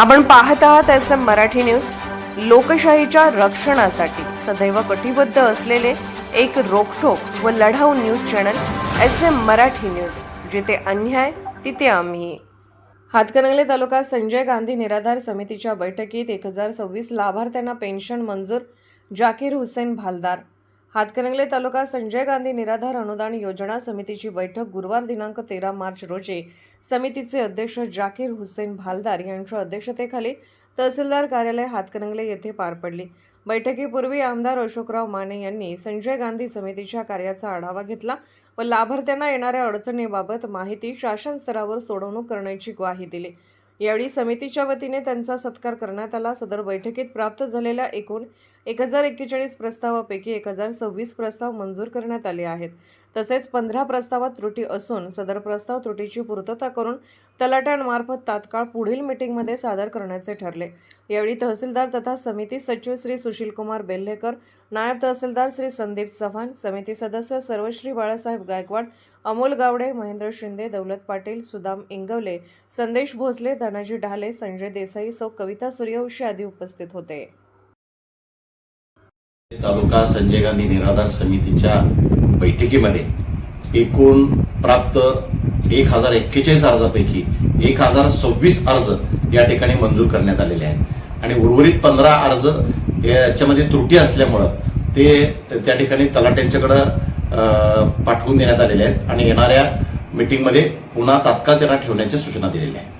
आपण पाहत आहात एस एम मराठी न्यूज. लोकशाहीच्या रक्षणासाठी सदैव कटिबद्ध असलेले एक रोखोक व लढाऊ news channel S M Marathi news. जिथे अन्याय तिथे आम्ही. हातकणंगले तालुका संजय गांधी निराधार समितीच्या बैठकीत एक हजार सव्वीस लाभार्थ्यांना पेन्शन मंजूर जाकीर हुसेन भालदार. हातकणंगले तालुका संजय गांधी निराधार अनुदान योजना समितीची बैठक गुरुवार दिनांक तेरा मार्च रोजी. समितीचे अध्यक्ष जाकीर हुसेन भालदार यांच्या अध्यक्षतेखाली तहसीलदार कार्यालय हातकणंगले येथे पार पडली. बैठकीपूर्वी आमदार अशोकराव माने यांनी संजय गांधी समितीच्या कार्याचा आढावा घेतला व लाभार्थ्यांना येणाऱ्या अडचणीबाबत माहिती शासन स्तरावर सोडवणूक करण्याची ग्वाही दिली. यावेळी समितीच्या वतीने त्यांचा सत्कार करण्यात आला. सदर बैठकीत प्राप्त झालेल्या एकूण एक हजार एक्केचाळीस प्रस्तावापैकी एक हजार सव्वीस प्रस्ताव मंजूर करण्यात आले आहेत. तसेच पंधरा प्रस्तावात त्रुटी असून सदर प्रस्ताव त्रुटीची पूर्तता करून तलाट्यांमार्फत तात्काळ पुढील मीटिंगमध्ये सादर करण्याचे ठरले. यावेळी तहसीलदार तथा समिती सचिव श्री सुशीलकुमार बेल्हेकर नायब तहसीलदार श्री संदीप चव्हाण समिती सदस्य सर्वश्री बाळासाहेब गायकवाड अमोल गावडे महेंद्र शिंदे दौलत पाटील सुदाम इंगवले संदेश भोसले धनाजी ढाले संजय देसाई सौ कविता सूर्यवंशी आदी उपस्थित होते. तालुका संजय गांधी निराधार समितीच्या बैठकीमध्ये एकूण प्राप्त एक हजार एक्केचाळीस अर्जापैकी एक हजार सव्वीस अर्ज या ठिकाणी मंजूर करण्यात आलेले आहेत. आणि उर्वरित पंधरा अर्ज याच्यामध्ये त्रुटी असल्यामुळं ते त्या ठिकाणी तलाट्यांच्याकडं पाठवून देण्यात आलेले आहेत. आणि येणाऱ्या मिटिंगमध्ये पुन्हा तात्काळ त्यांना ठेवण्याच्या सूचना दिलेल्या आहेत.